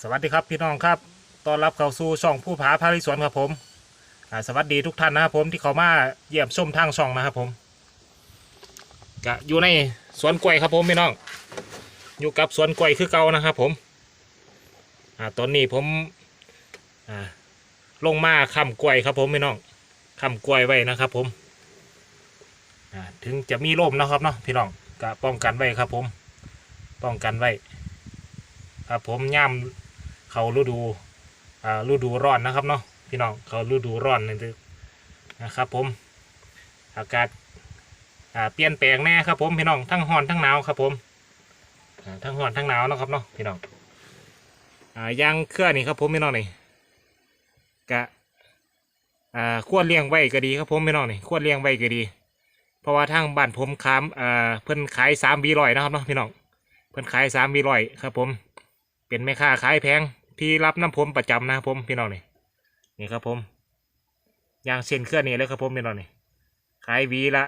สวัสดีครับพี่น้องครับต้อนรับเข้าสู่ช่องผู้ผาพาริสวนครับผมอ่าสวัสดีทุกท่านนะครับผมที่เขามาเยี่ยมชมทางช่องนะครับผมก็อยู่ในสวนกล้วยครับผมพี่น้อง อยู่กับสวนกล้วยคือเก่านะครับผมอ่าตอนนี้ผมอ่าลงมาค้ำกล้วยครับผมพี่น้องค้ำกล้วยไว้นะครับผมอ่าถึงจะมีร่มนะครับเนาะพี่น้องก็ป้องกันไว้ครับผม ป้องกันไว้ครับผมย่ำ เขาฤดูอ่าฤดูร้อนนะครับเนาะพี่น้องเขาฤดูร้อนนี่คือนะครับผมอากาศอ่าเปลี่ยนแปลงแน่ครับผมพี่น้องทั้งร้อนทั้งหนาวครับผมอ่าทั้งร้อนทั้งหนาวนะครับเนาะพี่น้องอ่ายางเครื่อนี่ครับผมพี่น้องนี่กะอ่าควรเลี้ยงไว้ก็ดีครับผมพี่น้องนี่ควรเลี้ยงไว้ก็ดี เพราะว่าทางบ้านผมค้ามอ่าเพิ่นขายสามบีร้อยนะครับเนาะพี่น้องเพิ่นขายสามบีร้อยครับผมเป็นแม่ค้าขายแพง ที่รับน้ำผมประจำนะครับผมพี่น้องนี่นี่ครับผมยางเส้นเครื่องนี่เลยครับผมพี่น้องนี่ขายวีละ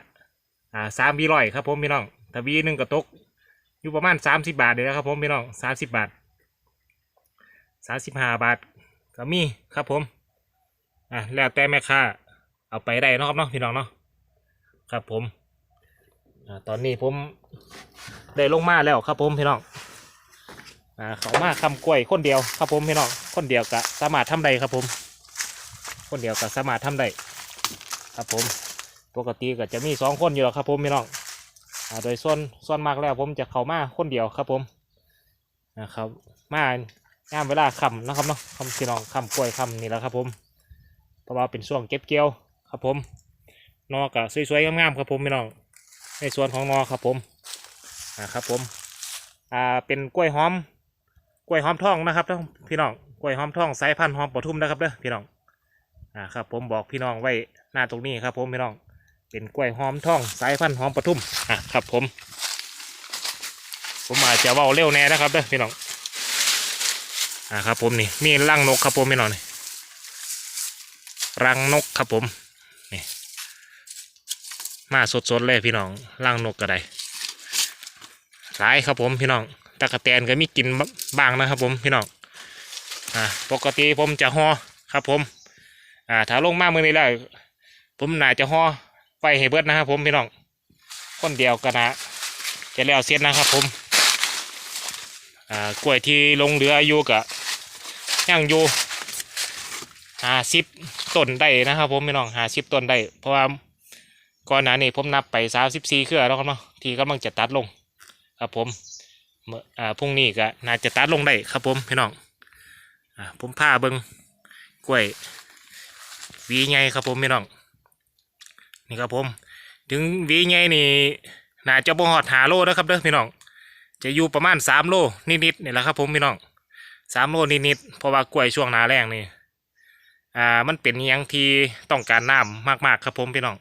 อ่าสามบีร้อยครับผมพี่น้องถ้าวีหนึ่งก็ตกอยู่ประมาณสามสิบบาทเลยนะครับผมพี่น้องสามสิบบาทสามสิบห้าบาทก็มีครับผมอะแล้วแต่แม่ค้าเอาไปได้นะครับเนาะพี่น้องเนาะครับผมอ่าตอนนี้ผมได้ลงมาแล้วครับผมพี่น้อง อ่าเขามาคำกล้วยคนเดียวครับผมพี่น้องคนเดียวก็สามารถทำได้ครับผม คนเดียวก็สามารถทำได้ครับผมปกติก็จะมีสองคนอยู่แล้วครับผมพี่น้องอ่าโดยส่วนส่วนมากแล้วผมจะเข้ามาคนเดียวครับผมนะครับมางามเวลาคำนะครับเนาะคำพี่น้องคำกล้วยคำนี่แหละครับผมเพราะว่าเป็นช่วงเก็บเกี่ยวครับผมนอกก็สวยๆงามๆครับผมพี่น้องในส่วนของนอครับผมอ่าครับผมอ่าเป็นกล้วยหอม กล้วยหอมทองนะครับพี่น้องกล้วยหอมทองสายพันธุ์หอมปทุมนะครับเด้อพี่น้องอ่าครับผมบอกพี่น้องไว้หน้าตรงนี้ครับ ผมพี่น้องเป็นกล้วยหอมทองสายพันธุ์หอมปทุมอะครับผม ผมอาจจะเว้าเร็วแน่นะครับเด้อพี่น้องอ่าครับผมนี่มีรังนกครับผมพี่น้องนี่รังนกครับผมนี่มาสดๆเลยพี่น้องรังนกก็ได้หลายครับผมพี่น้อง ตะกะแตนก็มีกินบ้างนะครับผมพี่น้องอ่าปกติผมจะห่อครับผมอ่าถ้าลงมาเมื่อนี้แล้วผมน่าจะห่อไปให้เบิดนะครับผมพี่น้องคนเดียวกันนะจะแล้วเสร็จนะครับผมอ่ากล้วยที่ลงเรืออยู่กับย่างอยู่หาสิบต้นได้นะครับผมพี่น้องหาสิบต้นได้เพราะว่าก่อนหน้านี้ผมนับไปสามสิบสี่เครือแล้วครับเนาะที่กำลังจะตัดลงครับผม เมื่ออ่าพรุ่งนี้ก็น่าจะตัดลงได้ครับผมพี่น้องอ่าผมพาเบิงกล้วยวีไงครับผมพี่น้องนี่ครับผม ถึงวีไงนี่น่าจะบ่หอดหาโลนะครับเด้อพี่น้องจะอยู่ประมาณสามโลนิดๆนี่แหละครับผมพี่น้องสามโลนิดๆเพราะว่ากล้วยช่วงหนาแรงนี่อ่ามันเป็นยังที่ต้องการน้ำมากๆครับผมพี่น้อง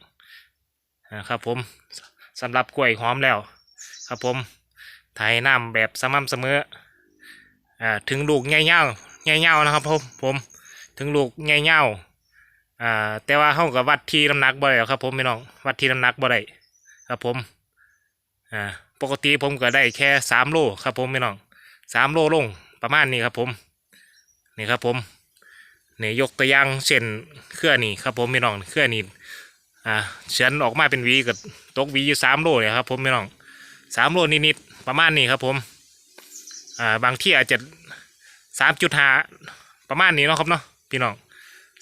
อ่าครับผมสำหรับกล้วยหอมแล้ว ครับผม ไถน้ำแบบสม่ำเสมออ่าถึงลูกใหญ่เง่าใหญ่เง่านะครับผมผมถึงลูกใหญ่เง่าอ่าแต่ว่าเขากับวัดที่น้ำหนักบ่ได้หรอกครับผมพี่น้องวัดที่น้ำหนักบ่ได้ครับผมอ่าปกติผมก็ได้แค่สามโลครับผมพี่น้องสามโลลงประมาณนี้ครับผมนี่ครับผมนี่ยกตัวอย่างเช่นเครื่อนี่ครับผมพี่น้องเครื่อนี่อ่าเฉือนออกมาเป็นวีกับตกวีอยู่สามโลเลยครับผมพี่น้องสามโลนิดๆ ประมาณนี้ครับผมอ่าบางที่อาจจะสามจุดหาประมาณนี้เนาะครับเนาะพี่น้อง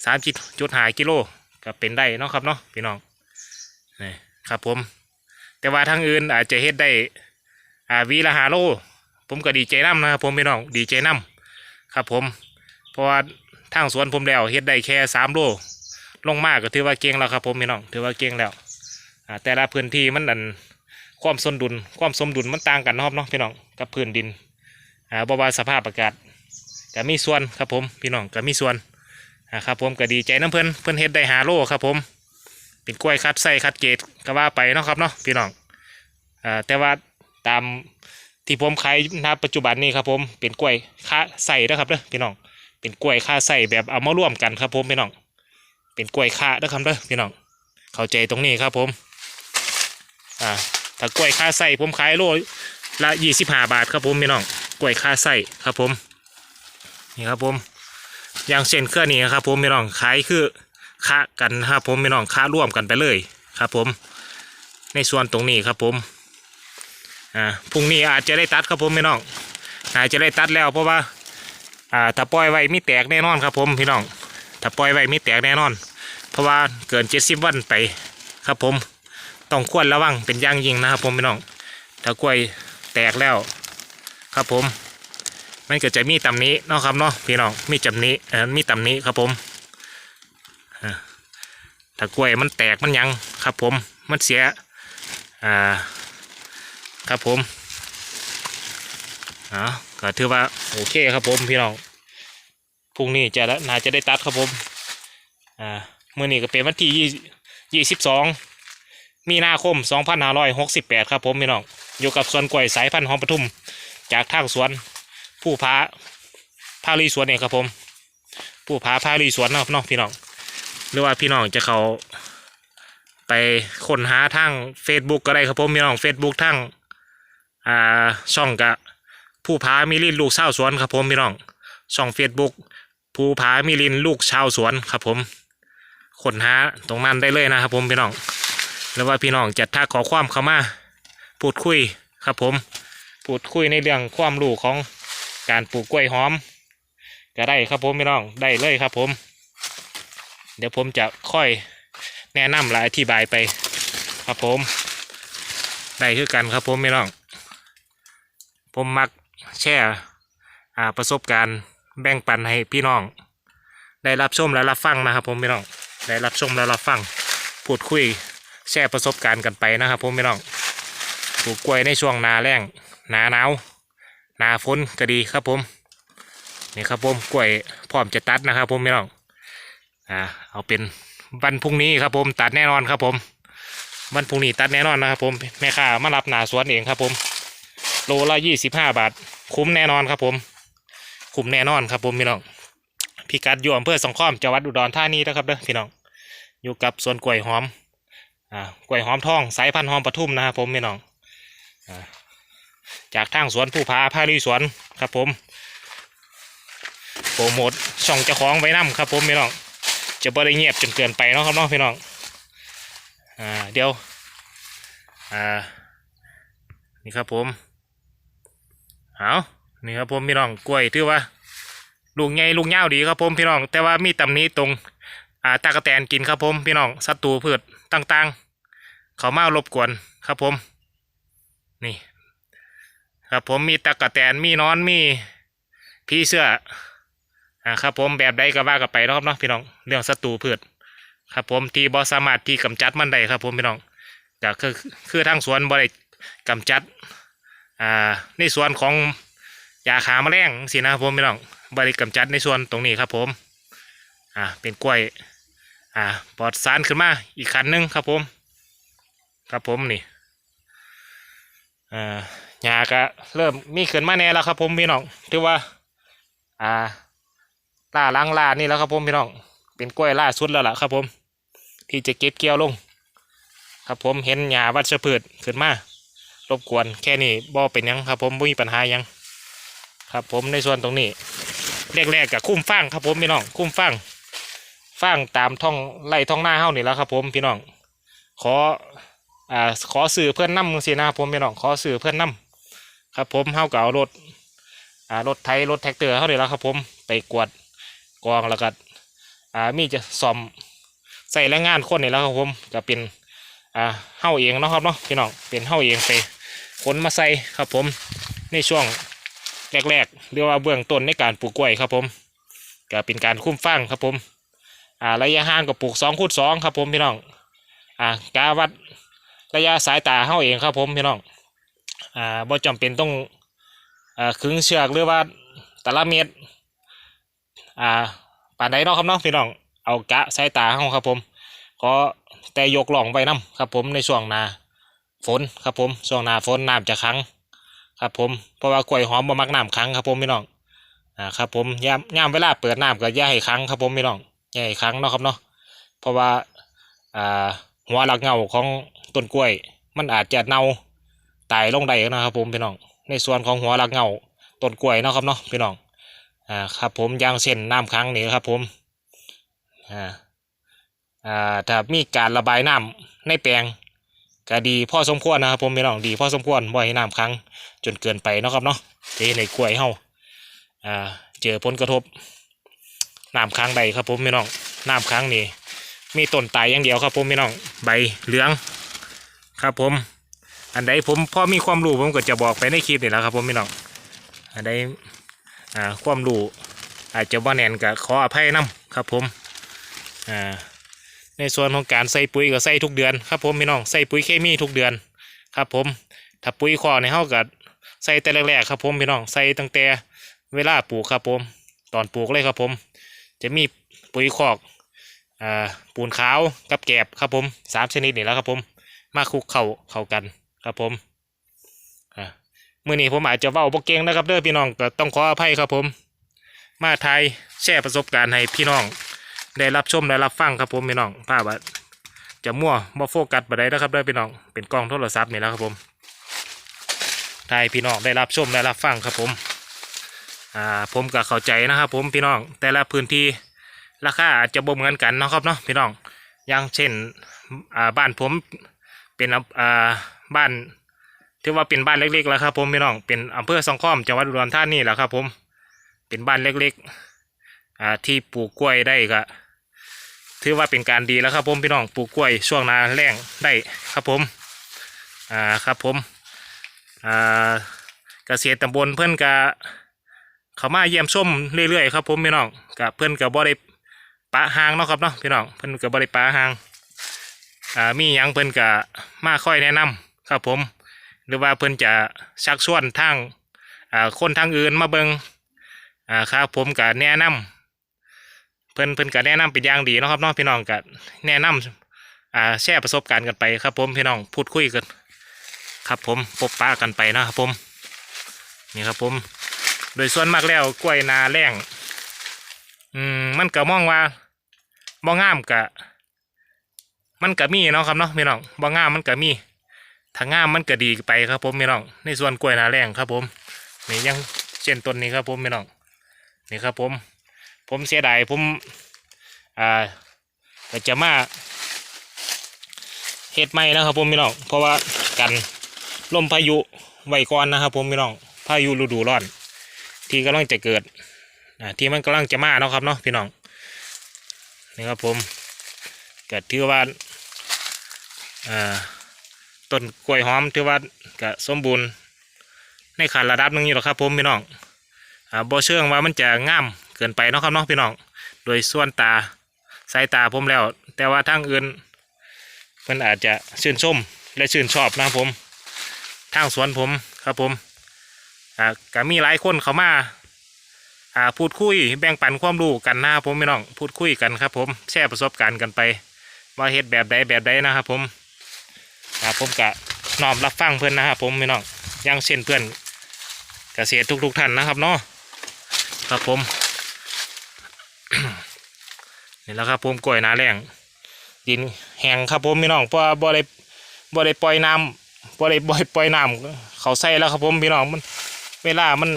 สามจุดหากิโลก็เป็นได้เนาะครับเนาะพี่น้องนี่ครับผม แต่ว่าทางอื่นอาจจะเฮ็ดได้อ่าวีละหาโล ผมก็ดีใจน้ำนะครับผมพี่น้องดีใจน้ำครับผมเพราะว่าทางสวนผมแล้วเฮ็ดได้แค่สามโลลงมากก็ถือว่าเก่งแล้วครับผมพี่น้องถือว่าเก่งแล้วอ่าแต่ละพื้นที่มันอัน ความสมดุล ความสมดุลมันต่างกันนะครับเนาะพี่น้องกับพื้นดินอ่าบว่าสภาพอากาศก็มีส่วนครับผมพี่น้องก็มีส่วนอ่าครับผมก็ดีใจน้ำเพิ่นเพิ่นเฮ็ดได้หาโลครับผมเป็นกล้วยคัดไส้คัดเกตก็ว่าไปเนาะครับเนาะพี่น้องอ่าแต่ว่าตามที่ผมขายณปัจจุบันนี้ครับผมเป็นกล้วยค่าใส่นะครับเด้อพี่น้องเป็นกล้วยค่าใส่แบบเอามาร่วมกันครับผมพี่น้องเป็นกล้วยค่าเด้อครับเด้อพี่น้องเข้าใจตรงนี้ครับผมอ่า ถ้ากล้วยค่าไส้ผมขายโลละยี่สิบห้าบาทครับผมพี่น้องกล้วยค่าไส้ครับผมนี่ครับผมอย่างเช่นเครื่องนี้ครับผมพี่น้องขายคือค้ากันครับผมพี่น้องค้าร่วมกันไปเลยครับผม ในส่วนตรงนี้ครับผมอ่าพรุ่งนี้อาจจะได้ตัดครับผมพี่น้องอาจจะได้ตัดแล้วเพราะว่าอ่าถ้าปล่อยไว้ไมีแตกแน่นอนครับผมพี่น้องถ้าปล่อยไว้ไมีแตกแน่นอน เพราะว่าเกินเจ็ดสิบวันไปครับผม ต้องควรระวังเป็นอย่างยิ่งนะครับผมพี่น้องถ้ากล้วยแตกแล้ว ครับผมมันก็จะมีตำนี้เนาะครับเนาะพี่น้องมีจำนี้เออมีตำนี้ครับผมถ้ากล้วยมันแตกมันยังครับผมมันเสียอ่าครับผมอ๋อก็ถือว่าโอเคครับผมพี่น้องพรุ่งนี้จะได้น่าจะได้ตัดครับผมอ่ามื่อนี้ก็เป็นวันที่ยี่ยี่สิบสอง มีนาคมสองพันห้าร้อยหกสิบแปดครับผมพี่น้อง อยู่กับสวนกล้วยสายพันธุ์หอมปทุม จากทางสวนผู้พาพาลุยสวนเองครับผม ผู้พาพาลุยสวนเนาะเนาะพี่น้อง หรือว่าพี่น้องจะเขาไปค้นหาทาง Facebook ก็ได้ครับผมพี่น้อง Facebook ทางอ่าช่องกะผู้พามิลินลูกชาวสวนครับผมพี่น้อง ช่อง Facebook ผู้พามิลินลูกชาวสวนครับผมค้นหาตรงนั้นได้เลยนะครับผมพี่น้อง หรือว่าพี่น้องจะทักขอความเข้ามาพูดคุยครับผมพูดคุยในเรื่องความรู้ของการปลูกกล้วยหอม ก็ได้ครับผมพี่น้องได้เลยครับผม เดี๋ยวผมจะค่อยแนะนำและอธิบายไป ครับผม ได้คือกันครับผมพี่น้อง ผมมักแชร์อ่าประสบการณ์แบ่งปันให้พี่น้อง ได้รับชมและรับฟังนะครับผมพี่น้องได้รับชมและรับฟังพูดคุย แชร์ประสบการณ์กันไปนะครับผมพี่น้องปลูกกล้วยในช่วงนาแรงนาหนาวนาฝนก็ดีครับผมนี่ครับผมกล้วยพร้อมจะตัดนะครับผมพี่น้องอ่าเอาเป็นวันพรุ่งนี้ครับผมตัดแน่นอนครับผมวันพรุ่งนี้ตัดแน่นอนนะครับผมแม่ค้ามารับหนาสวนเองครับผมโลละยี่สิบห้าบาท คุ้มแน่นอนครับผม คุ้มแน่นอนครับผมพี่น้องพิกัดอยู่อำเภอสองข้อมจังหวัดอุดรธานีนะครับเด้อพี่น้องอยู่กับสวนกล้วยหอม อ่ากล้วยหอมทองสายพันธุ์หอมปทุมนะครับผมพี่น้องอ่าจากทางสวนผู้พาพาลุยสวนครับผมโปรโมทช่องเจ้าของไว้นํครับผมพี่น้องจะบ่ได้เงียบจนเกินไปเนาะครับน้องพี่น้องอ่าเดี๋ยวอ่านี่ครับผมเอานี่ครับผมพี่น้องกล้วยถือว่าลูกใหญ่ลูกยาดีครับผมพี่น้องแต่ว่ามีตำหนี้ตรงอ่าตากระแตนกินครับผมพี่น้องศัตรูพืช ต่างๆ เขามารบกวนครับผม นี่ ครับผมมีตะกะแตนมีนอนมีพี่เสื้ออ่าครับผมแบบใดก็ว่ากันไปนะครับเนาะพี่น้องเรื่องศัตรูพืชครับผมที่บอสามารถที่กำจัดมันได้ครับผมพี่น้องก็คือคือทางสวนบริกำจัดอ่าในส่วนของยาขาแมลงสินะครับผมพี่น้องบริกำจัดในส่วนตรงนี้ครับผมอ่าเป็นกล้วย อ่าปลอดสารขึ้นมาอีกคันหนึงครับผม ครับผมนี่อ่าหญ้าก็เริ่มมีขึ้นมาแน่แล้วครับผมพี่น้องถือว่า อ่าล่าล้างล่านี่แล้วครับผมพี่น้องเป็นกล้วยล่าสุดแล้วล่ะครับผม ที่จะเก็บเกี่ยวลง ครับผมเห็นหญ้าวัชพืชขึ้นมารบกวนแค่นี้บ่เป็นยังครับผมไม่มีปัญหายัง ครับผมในส่วนตรงนี้แรกๆกับคุ้มฟางครับผมพี่น้องคุ้มฟาง ฟางตามท้องไร่ท้องหน้าเฮานี่แล้วครับ ผมพี่น้องขออ่าขอสื่อเพื่อนนำสินะครับผมพี่น้องขอสื่อเพื่อนนำครับ ผมเฮาเก็เอารถอ่ารถไถรถแท็กเตอร์เฮานี่แล้วครับ ผมไปกวาดกองแล้วก็อ่ามีจะซ่อมใส่แรงงานคนนี่แล้วครับผมก็เป็นอ่าเฮาเองเนาะครับเนาะพี่น้องเป็นเฮาเองไปขนมาใส่ครับผมในช่วงแรกๆเรียกว่าเบื้องต้นในการปลูกกล้วยครับผมก็เป็นการคุ้มฟังครับผม อ่าระยะห่างก็ปลูกสองคูณสองครับผมพี่น้องอ่ากาวัดระยะสายตาเฮาเองครับผมพี่น้องอ่าบ่จำเป็นต้องอ่าขึงเชือกหรือว่าแต่ละเม็ดอ่าปานใดเนาะครับเนาะพี่น้องเอากะสายตาเฮาครับผมขอแต่ยกหล่องไว้นํครับผมในช่วงนาฝนครับผมช่วงนาฝนน้ำจะขังครับผมเพราะว่ากล้วยหอมบ่มักน้ำขังครับผมพี่น้องอ่าครับผมยามยามเวลาเปิดน้ำก็อย่าให้ขังครับผมพี่น้อง อย่าให้ขังเนาะครับเนาะเพราะว่าอ่าหัวหลักเงาของต้นกล้วย มันอาจจะเน่าตายลงได้นะครับผมพี่น้องในส่วนของหัวหลักเงาต้นกล้วยเนาะครับเนาะพี่น้องอ่าครับผมอยางเช่นน้ำค้างนี่ครับผมอ่าอ่าถ้ามีการระบายน้ำในแปลงก็ดีพ่อสมควรนะครับผมพี่น้องดีพ่อสมควรบ่ให้น้ำค้างจนเกินไปเนาะครับเนาะจะเฮ็ดให้กล้วยเฮาอ่าเจอผลกระทบ น้ำค้างใดครับผมพี่น้องน้ำค้างนี่มีต้นตายอย่างเดียวครับผมพี่น้องใบเหลืองครับผม อันใดผมพอมีความรู้ผมก็จะบอกไปในคลิปนี่แหละครับผมพี่น้องอันใดอ่าความรู้อาจจะบ่แน่นก็ขออภัยนํครับผมอ่าในส่วนของการใส่ปุ๋ยก็ใส่ทุกเดือนครับผมพี่น้องใส่ปุ๋ยเคมีทุกเดือนครับผมถ้าปุ๋ยคอในเฮาก็ใส่แต่แรกๆครับผมพี่น้องใส่ตั้งแต่เวลาปลูกครับผม ตอนปลูกเลยครับผม จะมีปุ๋ยคอกอ่าปูนขาวกับแกบครับผมสามชนิดนี่แล้วครับผม มาคลุกเข้าเข้ากันครับผมอ่ามื่อนี้ผมอาจจะว้าบ่เก่งนะครับเด้อพี่น้องก็ต้องขออภัยครับผม มาไทยแชร์ประสบการณ์ให้พี่น้อง ได้รับชมได้รับฟังครับผมพี่น้องภาพจะมั่วบ่โฟกัสบ่ได้นะครับเด้อพี่น้องเป็นกล้องโทรศัพท์นี่แล้วครับผมไทยพี่น้องได้รับชมได้รับฟังครับผม อ่าผมก็เข้าใจนะครับ ผมพี่น้องแต่ละพื้นที่ราคาอาจจะบ่เหมือนกันนะครับเนาะพี่น้องอย่างเช่นอ่าบ้านผมเป็นอ่าบ้านถือว่าเป็นบ้านเล็กๆแล้วครับผมพี่น้องเป็นอำเภอสองข้อมจังหวัดอุดรธานีแหละครับ ผมเป็นบ้านเล็กๆอ่าที่ปลูกกล้วยได้ก็ถือว่าเป็นการดีแล้วครับผมพี่น้องปลูกกล้วยช่วงนาแรงได้ครับผมอ่าครับผมอ่าเกษตรตำบลเพื่อนกะ เขามาเยี่ยมชมเรื่อยๆครับผมพี่น้องกับเพื่อนกับบ่ได้ปะหางเนาะครับเนาะพี่น้องเพื่อนกับบ่ได้ปะหางอ่ามียังเพิ่อนก็มาค่อยแนะนำครับผม หรือว่าเพิ่อนจะชักชวนทางอ่าคนทางอื่นมาเบิงอ่าครับผมก็แนะนำเพิ่อนเพิ่อนก็แนะนำเป็นอย่างดีเนาะครับเน้องพี่น้องก็แนะนำอ่าแชร์ประสบการณ์กันไปครับผมพี่น้องพูดคุยกัน ครับผมพบปะกันไปนะครับผมนี่ครับผม โดยส่วนมากแล้วกล้วยนาแรงอืมมันก็มองว่าบ่งามกะ มันก็มีเนาะครับเนาะพี่น้องบ่งามมันก็มีถ้างามมันก็ดีไปครับผมพี่น้องในส่วนกล้วยนาแรงครับ ผมนี่ยังเช่นต้นนี้ครับผมพี่น้องนี่ครับผม ผมเสียดายผมอ่าก็จะมาเฮ็ดใหม่นะครับผมพี่น้องเพราะว่ากันลมพายุไว้ก่อนนะครับผมพี่น้องพายุฤดูร้อน ที่กำลังจะเกิดที่มันกำลังจะมาเนาะครับเนาะพี่น้องนี่ครับผมก็ถือว่าอ่าต้นกล้วยหอมถือว่าก็สมบูรณ์ในขันระดับหนึงอยู่หรอกครับผมพี่น้องอบ่เชื่องว่ามันจะง่ามเกินไปเนาะครับเนาะพี่น้องโดยส่วนตาสายตาผมแล้ว แต่ว่าทางอื่นเพิ่นอาจจะชื่นชมและชื่นชอบนะครับผมทางสวนผมครับผม อ่าก็มีหลายคนเข้ามาอ่าพูดคุยแบ่งปันความรู้กันนะครับผมพี่น้องพูดคุยกันครับ ผมแชร์ประสบการณ์กันไป ว่าเฮ็ดแบบใดแบบใดนะครับผมอ่าผมกะน้อมรับฟังเพื่อนนะครับผมพี่น้องยังเช่นเพื่อนเกษตรทุกๆท่านนะครับเนาะครับผมนี่แล้วครับผมกล้วยนาแรงดินแห้งครับผมพี่น้องเพราะบ่ได้บ่ได้ปล่อยน้ำบ่ได้บ่อยปล่อยน้ำเขาใส่แล้วครับผมพี่น้องมัน เวลามัน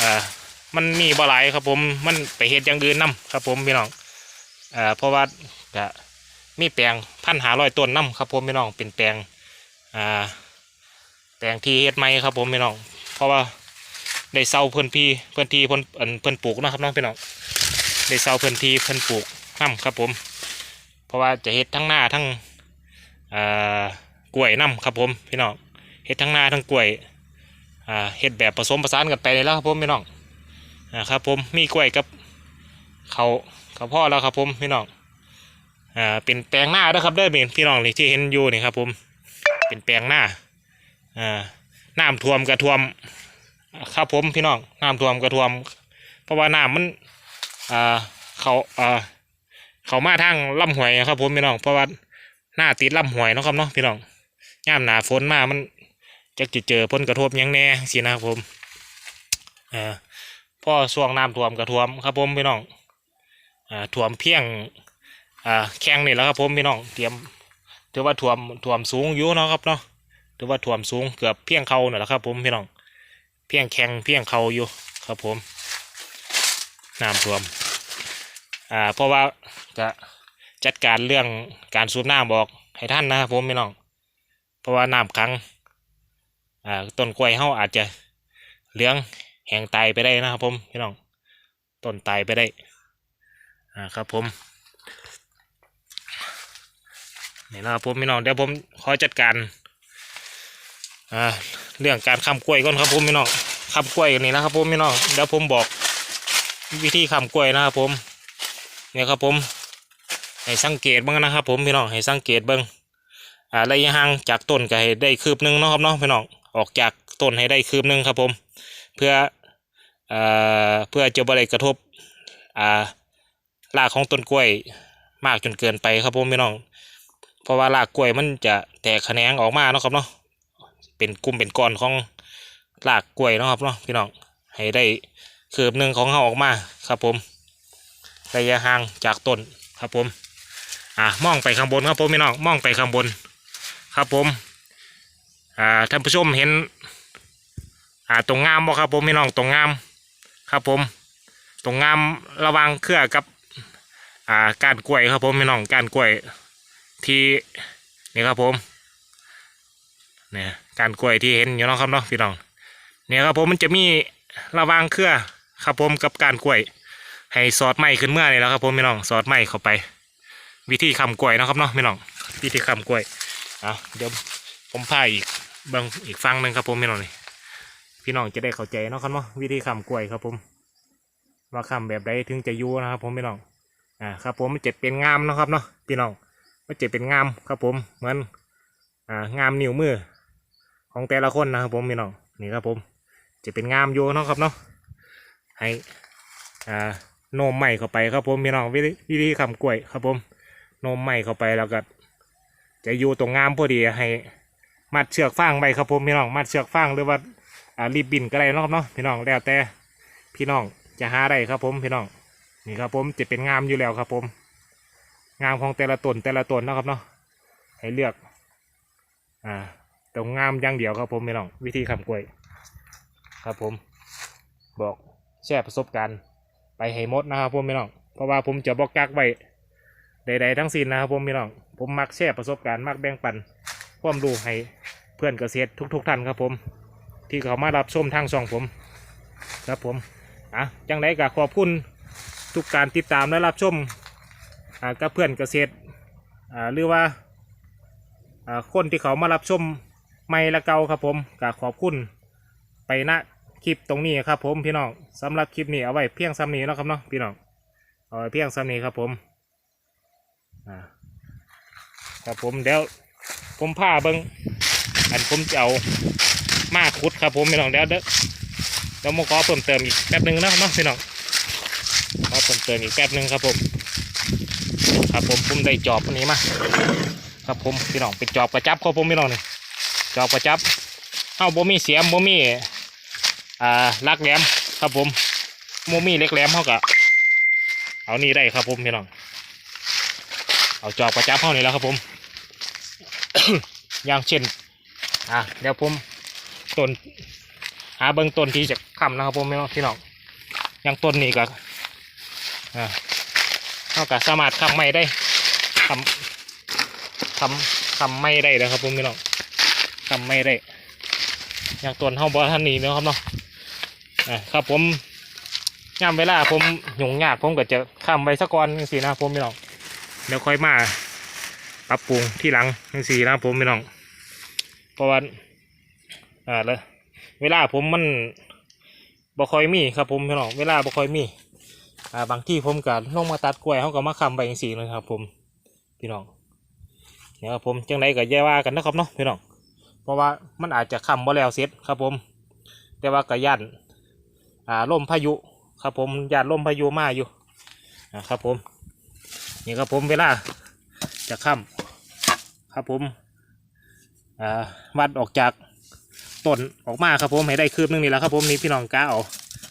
อ่ามันมีบ่หลายครับผมมันไปเฮ็ดอย่างอื่นนํครับผมพี่น้องอ่าเพราะว่าก็มีแปลงพันหาร้อยต้นนํครับผมพี่น้องเป็นแปลงอ่าแปลงที่เฮ็ดใหม่ครับผมพี่น้องเพราะว่าได้เซาเพิ่นพี่เพิ่นที่เพิ่นอันเพิ่นปลูกนะครับน้องพี่น้องได้เซาเพิ่นที่เพิ่นปลูกนํครับผม เพราะว่าจะเฮ็ดทั้งหน้าทั้งอ่ากล้วยนํครับผมพี่น้องเฮ็ดทั้งหน้าทั้งกล้วย อ่าเฮ็ดแบบผสมผสานกันไปเลยแล้วครับผมพี่น้องอ่าครับผมมีกล้วยกับเขาเขาพ่อแล้วครับผมพี่น้องอ่าเป็นแปลงหน้าเด้อครับเด้อพี่น้องนี่ที่เห็นอยู่นี่ครับผมเป็นแปลงหน้าอ่าน้ำท่วมกระท่วมครับผมพี่น้องน้ำท่วมกระท่วม เพราะว่าน้ำมันอ่าเขาอ่าเขามาทางลำหวยครับผมพี่น้องเพราะว่าหน้าติดลำหวยนะครับเนาะพี่น้องย่ามหนาฝนมามัน จะจะเจอผลกระทบยังแน่สินะครับผมอ่าพ่อช่วงน้ำท่วมกระท่วมครับผมพี่น้องอ่าท่วมเพียงอ่าแข้งนี่แล้วครับผมพี่น้องเตรียมถือว่าท่วมท่วมสูงอยู่เนาะครับเนาะถือว่าท่วมสูงเกือบเพียงเขาเนี่ยแหละครับผมพี่น้องเพียงแข้งเพียงเขาอยู่ครับผมน้ำท่วมอ่าเพราะว่าจะจัดการเรื่องการสูบน้ำบอกให้ท่านนะครับผมพี่น้อง เพราะว่าน้ำขัง อ่าต้นกล้วยเฮาอาจจะเหลืองแห้งตายไปได้นะครับผมพี่น้องต้นตายไปได้อ่าครับผมนี่นะครับผมพี่น้องเดี๋ยวผมขอจัดการอ่าเรื่องการค้ำกล้วยก่อนครับผมพี่น้องค้ำกล้วยนี่นะครับผมพี่น้องเดี๋ยวผมบอกวิธีค้ำกล้วยนะครับผมเนี่ยครับผมให้สังเกตบ้างนะครับผมพี่น้องให้สังเกตบ้างอ่าระยะห่างจากต้นก็ให้ได้คืบหนึ่งเนาะครับเนาะพี่น้อง ออกจากต้นให้ได้คืบหนึ่งครับผม เพื่ออ่าเพื่อจะบริกระทบอ่ารากของต้นกล้วยมากจนเกินไปครับผมพี่น้อง เพราะว่ารากกล้วยมันจะแตกแขนงออกมาเนาะครับเนาะเป็นกลุ่มเป็นก้อนของรากกล้วยเนาะครับเนาะพี่น้องให้ได้คืบหนึ่งของเขาออกมาครับผมระยะห่างจากต้นครับผมอ่ามองไปข้างบนครับผมพี่น้องมองไปข้างบน ครับผม อ่าท่านผู้ชมเห็นอ่าตรงงามบ่ครับผมพี่น้องตรงงามครับผม ตรงงามระวังเครือกับอ่ากานกล้วยครับผมพี่น้องกานกล้วยที่นี่ครับผมเนี่ยกานกล้วยที่เห็นอยู่เนาะครับเนาะพี่น้องเนี่ยครับผมมันจะมีระวังเครือครับผมกับกานกล้วย ให้สอดไม้ขึ้นเมื่อนี่แล้วครับผมพี่น้องสอดไม้เข้าไป วิธีคำกล้วยนะครับเนาะพี่น้องวิธีคำกล้วยอะเดี๋ยวผมพาอีก บางอีกฟังหนึ่งครับผมพี่น้องนี่พี่น้องจะได้เข้าใจเนาะครับเนาะวิธีคำกล้วยครับผม ว่าคำแบบใดถึงจะยู่นะครับ ผมพี่น้องอ่าครับผมมันจะเป็นงามนะครับเนาะพี่น้องมันจะเป็นงามครับผมเหมือนอ่างามนิ้วมือของแต่ละคนนะครับผมพี่น้องนี่ครับผม จะเป็นงามอยู่เนาะครับเนาะให้อ่าโนมใหม่เข้าไปครับผมพี่น้องวิธีวิธีคำกล้วยครับผมโนมใหม่เข้าไปแล้วก็จะอยู่ตรงงามพอดีให้ มัดเชือกฟางไปครับผมพี่น้องมัดเชือกฟางหรือว่าอ่ารีบบินก็ได้นะครับเนาะพี่น้องแล้วแต่พี่น้องจะหาได้ครับผมพี่น้องนี่ครับผมจะเป็นงามอยู่แล้วครับผม งามของแต่ละต้นแต่ละต้นนะครับเนาะให้เลือกอ่าตรงงามอย่างเดียวครับผมพี่น้องวิธีคำกล้วย ครับผม บอกแชร์ประสบการณ์ไปให้หมดนะครับผมพี่น้องเพราะว่าผมจะบอกกักไว้ใดๆทั้งสิ้นนะครับผมพี่น้องผมมักแชร์ประสบการณ์มักแบ่งปันความรู้ให้ เพื่อนเกษตรทุก ๆ ท่านครับผม ที่เขามารับชมทางช่องผม ครับผมอะจังไดก็ขอบคุณทุกการติดตามและรับชมอ่ากับเพื่อนเกษตรอ่าหรือว่าอ่าคนที่เขามารับชมไม่ละเกาครับผมก็ขอบคุณไปณคลิปตรงนี้ครับผมพี่น้องสำหรับคลิปนี้เอาไว้เพียงซ้ำนี้นะครับเนาะพี่น้องเอาไว้เพียงซ้ำนี้ครับผมอ่าครับผมเดี๋ยวผมผ้าเบิง อันผมจะเอามาขุดครับผมพี่น้องเดี๋ยวเดี๋ยวเดี๋ยวมาขอเพิ่มเติมอีกแป๊บหนึ่งนะครับเนาะพี่น้องขอเพิ่มเติมอีกแป๊บหนึ่งครับผม ครับผมผมได้จอบอันนี้มาครับผมพี่น้องเป็นจอบกระจับครับผมพี่น้องนี่จอบกระจับเอ้าบ่มีเสียมบ่มีอ่าลักแหลมครับผมบ่มีเล็กแหลมเท่ากับเอานี่ได้ครับผมพี่น้องเอาจอบประจับเข้านี่แล้วครับผมอย่างเช่น อะเดี๋ยวผมต้นหาเบื้องต้นที่จะค้ำนะครับผมพี่น้องพี่น้องอย่างต้นนี้ก็อ่าเท่ากับสามารถค้ำไม่ได้ค้ำค้ำค้ำไม่ได้นะครับผมพี่น้องค้ำไม่ได้ อย่างต้นเฮาบอท่านนี้นะครับเนาะอ่าครับผมยามเวลาผมหยุ่งยากผมก็จะค้ำไว้สักก้อนสินะผมพี่น้องเดี๋ยวค่อยมาปรับปรุงที่หลังยังสีนะผมพี่น้อง เพราะว่าอ่าเลยเวลาผมมันบ่คอยมีครับผมพี่น้องเวลาบ่คอยมีอ่าบางที่ผมก็ลงมาตัดกล้วยเขาก็มาคำใบจังสี่เลยครับ ผมพี่น้องเนี่ยครับผมจังไดก็แย่ว่ากันนะครับเนาะพี่น้องเพราะว่ามันอาจจะคำบ่แล้วเสร็จครับผม แต่ว่าก็ยันอ่าลมพายุครับผมยันลมพายุมาอยู่อ่าครับผมนี่ครับผมเวลาจะค่ำครับผม วัดออกจากต้นออกมาครับผมให้ได้คืบหนึงนี่แหละครับผมนี่พี่น้องก้าเอา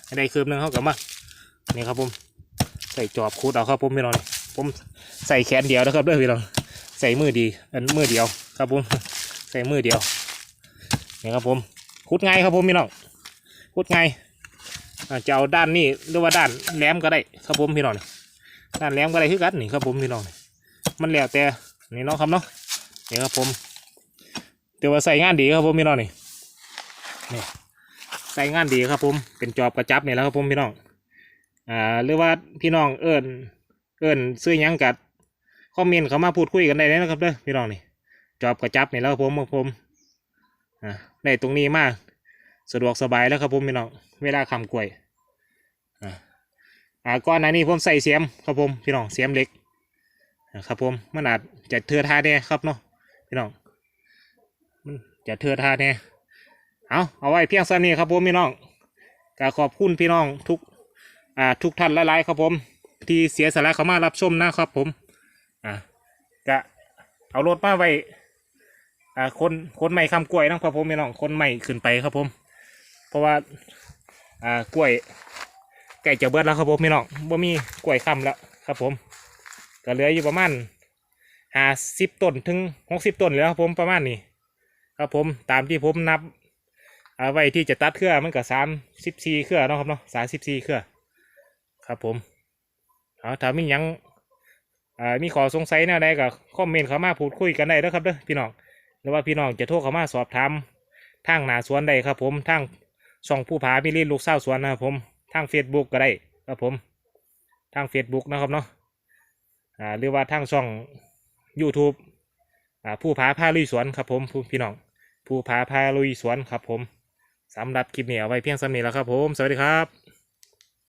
ให้ได้คืบหนึงเขากับมานี่ครับผมใส่จอบคูดเอาครับผมพี่น้องผมใส่แขนเดียวนะครับด้วยพี่น้องใส่มือดีอันมือเดียวครับผมใส่มือเดียวนี่ครับผมคุดไงายครับผมพี่น้องคุดไงายจะเอาด้านนี้หรือว่าด้านแหลมก็ได้ครับผมพี่น้องด้านแหลมก็ได้คือกันนี่ครับผมพี่น้องมันแล้วแต่นี่เนาะครับเนาะนี่ครับผม แต่ว่าใส่งานดีครับผมพี่น้องนี่นี่ใส่งานดีครับผมเป็นจอบกระจับนี่แล้วครับผมพี่น้องอ่าหรือว่าพี่น้องเอิญเอิญซื้อยังกัดคอมเมนต์เขามาพูดคุยกันได้เลยนะครับเด้อพี่น้องนี่จอบกระจับนี่แล้วครับผมครับผมอ่าได้ตรงนี้มากสะดวกสบายแล้วครับผมพี่น้องเวลาคำกล้วยอ่าอ่าก้อนหน้านี้ผมใส่เสียมครับผมพี่น้องเสียมเล็กครับผมมันอาจจะเทือทาแน่ครับเนาะพี่น้อง จะเทือทาแน่เอาเอาไว้เพียงเท่านี้ครับผมพี่น้องก็ขอบคุณพี่น้องทุกอ่าทุกท่านหลายๆครับผม ที่เสียสละเข้ามารับชมนะครับผมอ่าก็เอารถมาไว้อ่าคนคนใหม่คำกล้วยนะครับผมพี่น้องคนใหม่ขึ้นไปครับผม เพราะว่าอ่ากล้วยไก่จะเบิดแล้วครับผมพี่น้องบ่มีกล้วยคำแล้วครับผมก็เหลืออยู่ประมาณห้าสิบต้นถึงหกสิบต้นแล้วครับผมประมาณนี้ ครับผมตามที่ผมนับเอาไว้ที่จะตัดเครือมันก็สามสิบสี่เครือเนาะครับเนาะสามสิบสี่เครือครับผมเอาถ้ามียังอ่ามีขอสงสัยแนวใดก็คอมเมนต์เข้ามาพูดคุยกันได้เด้อครับเด้อพี่น้องหรือว่าพี่น้องจะโทรเข้ามาสอบถามทางหนาสวนได้ครับผมทางช่องผู้ผามิลินลูกเศร้าสวนนะครับผมทาง Facebook ก็ได้ครับผมทาง Facebook นะครับเนาะอ่าหรือว่าทางช่อง YouTube อ่าผู้ผาพาลุยสวนครับผมพี่น้อง ผู้ผาพาลุยสวนครับผมสำหรับคลิปนี้เอาไว้เพียงสำนี้แล้วครับผม สวัสดีครับ